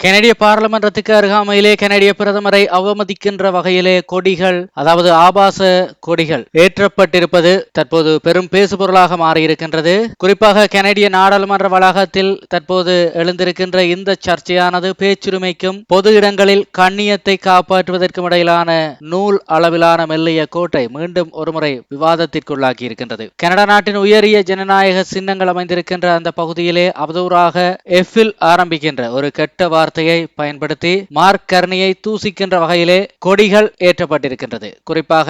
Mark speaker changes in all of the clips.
Speaker 1: கனடிய பாராளுமன்றத்துக்கு அருகாமையிலே கனடிய பிரதமரை அவமதிக்கின்ற வகையிலே கொடிகள் அதாவது ஆபாச கொடிகள் ஏற்றப்பட்டிருப்பது தற்போது பெரும் பேசுபொருளாக மாறியிருக்கின்றது. குறிப்பாக கனடிய நாடாளுமன்ற வளாகத்தில் தற்போது எழுந்திருக்கின்ற இந்த சர்ச்சையானது பேச்சுரிமைக்கும் பொது இடங்களில் கண்ணியத்தை காப்பாற்றுவதற்கும் இடையிலான நூல் அளவிலான மெல்லிய கோட்டை மீண்டும் ஒருமுறை விவாதத்திற்குள்ளாக்கி இருக்கின்றது கனடா நாட்டின் உயரிய ஜனநாயக சின்னங்கள் அமைந்திருக்கின்ற அந்த பகுதியிலே அவதூறாக எஃபில் ஆரம்பிக்கின்ற ஒரு கெட்ட வார்த்தையை பயன்படுத்தி மார்க் கர்னியை தூசிக்கின்ற வகையிலே கொடிகள் ஏற்றப்பட்டிருக்கின்றது. குறிப்பாக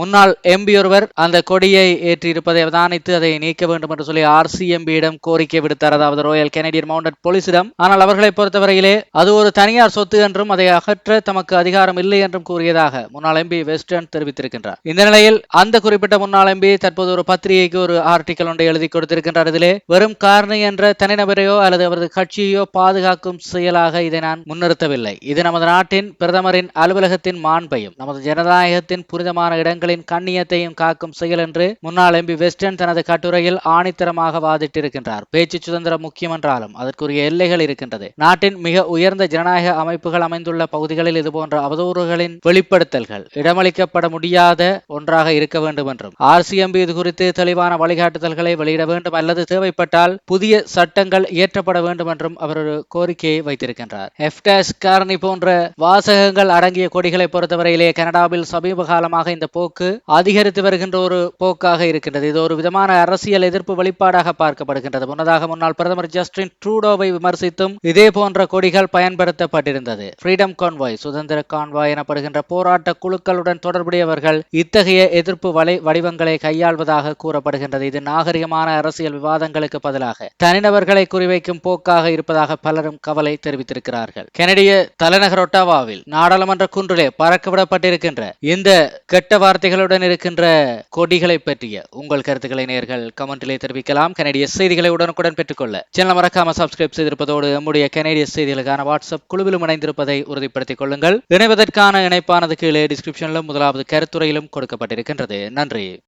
Speaker 1: முன்னாள் எம்பி ஒருவர் அந்த கொடியை ஏற்றியிருப்பதை அவதானித்து அதை நீக்க வேண்டும் என்று சொல்லி ஆர்சிஎம்பியிடம் கோரிக்கை விடுத்தார். அதாவது ரோயல் கெனடியன் மவுண்டட் போலீசிடம் ஆனால் அவர்களை பொறுத்தவரையிலே அது ஒரு தனியார் சொத்து என்றும் அதை அகற்ற தமக்கு அதிகாரம் இல்லை என்றும் கூறியதாக முன்னாள் எம்பி வெஸ்டர்ன் தெரிவித்திருக்கின்றார். இந்த நிலையில் அந்த குறிப்பிட்ட முன்னாள் எம்பி தற்போது ஒரு பத்திரிகைக்கு ஒரு ஆர்டிக்கல் ஒன்றை எழுதி கொடுத்திருக்கின்றார். இதிலே வெறும் காரணி என்ற தனிநபரையோ அல்லது அவரது கட்சியையோ பாதுகாக்கும் செயலாக இதை நான் முன்னிறுத்தவில்லை. இது நமது நாட்டின் பிரதமரின் அலுவலகத்தின் மாண்பையும் நமது ஜனநாயகத்தின் புனிதமான இடங்களின் கண்ணியத்தையும் காக்கும் செயல் என்று முன்னாள் எம்பி வெஸ்டன் தனது கட்டுரையில் ஆணித்தரமாக வாதிட்டிருக்கின்றார். பேச்சு சுதந்திரம் முக்கியம் என்றாலும் அதற்குரிய எல்லைகள் இருக்கின்றது. நாட்டின் மிக உயர்ந்த ஜனநாயக அமைப்புகள் அமைந்துள்ள பகுதிகளில் இதுபோன்ற அவதூறுகளின் வெளிப்படுத்தல்கள் இடமளிக்கப்பட முடியாத ஒன்றாக இருக்க வேண்டும் என்றும் ஆர்சிஎம்பி இது குறித்து தெளிவான வழிகாட்டுதல்களை வெளியிட வேண்டும் அல்லது தேவைப்பட்டால் புதிய சட்டங்கள் இயற்றப்பட வேண்டும் என்றும் அவர் ஒரு கோரிக்கையை வைத்திருக்கின்றார். எஃப்டாஸ் காரணி போன்ற வாசகங்கள் அடங்கிய கொடிகளை பொறுத்தவரையிலே கனடாவில் சமீப காலமாக இந்த போக்கு அதிகரித்து வருகின்ற ஒரு போக்காக இருக்கின்றது. இது ஒரு விதமான அரசியல் எதிர்ப்பு வெளிப்பாடாக பார்க்கப்படுகின்றது. முன்னதாக முன்னாள் பிரதமர் ஜஸ்டின் ட்ரூடோவை விமர்சித்தும் இதே போன்ற கொடிகள் பயன்படுத்தப்பட்டிருந்தது. ஃப்ரீடம் கான்வாய் சுதந்திர கான்வாய் எனப்படுகின்ற போராட்ட குழுக்களுடன் தொடர்புடையவர்கள் இத்தகைய எதிர்ப்பு வலை வடிவங்களை கையாள்வதாக கூறப்படுகின்றது. இது நாகரிகமான அரசியல் விவாதங்களுக்கு பதிலாக தனிநபர்களை குறிவைக்கும் போக்காக இருப்பதாக பலரும் கவலை தெரிவித்திருக்கிறார் தெரிவித்திருக்கிறார்கள் கனடிய தலைநகர் ஒட்டாவாவில் நாடாளுமன்ற குன்றிலே பறக்கவிடப்பட்டிருக்கின்ற இந்த கெட்ட வார்த்தைகளுடன் இருக்கின்ற கொடிகளை பற்றிய உங்கள் கருத்துக்களை நேர்கள் கமெண்டிலே தெரிவிக்கலாம். கனடிய செய்திகளை உடனுக்குடன் பெற்றுக்கொள்ள சேனல் மறக்காம சப்ஸ்கிரைப் செய்திருப்பதோடு நம்முடைய கனடிய செய்திகளுக்கான வாட்ஸ்அப் குழுவிலும் இணைந்திருப்பதை உறுதிப்படுத்திக் கொள்ளுங்கள். இணைவதற்கான இணைப்பானது கீழே டிஸ்கிரிப்ஷனிலும் முதலாவது கருத்துறையிலும் கொடுக்கப்பட்டிருக்கின்றது. நன்றி.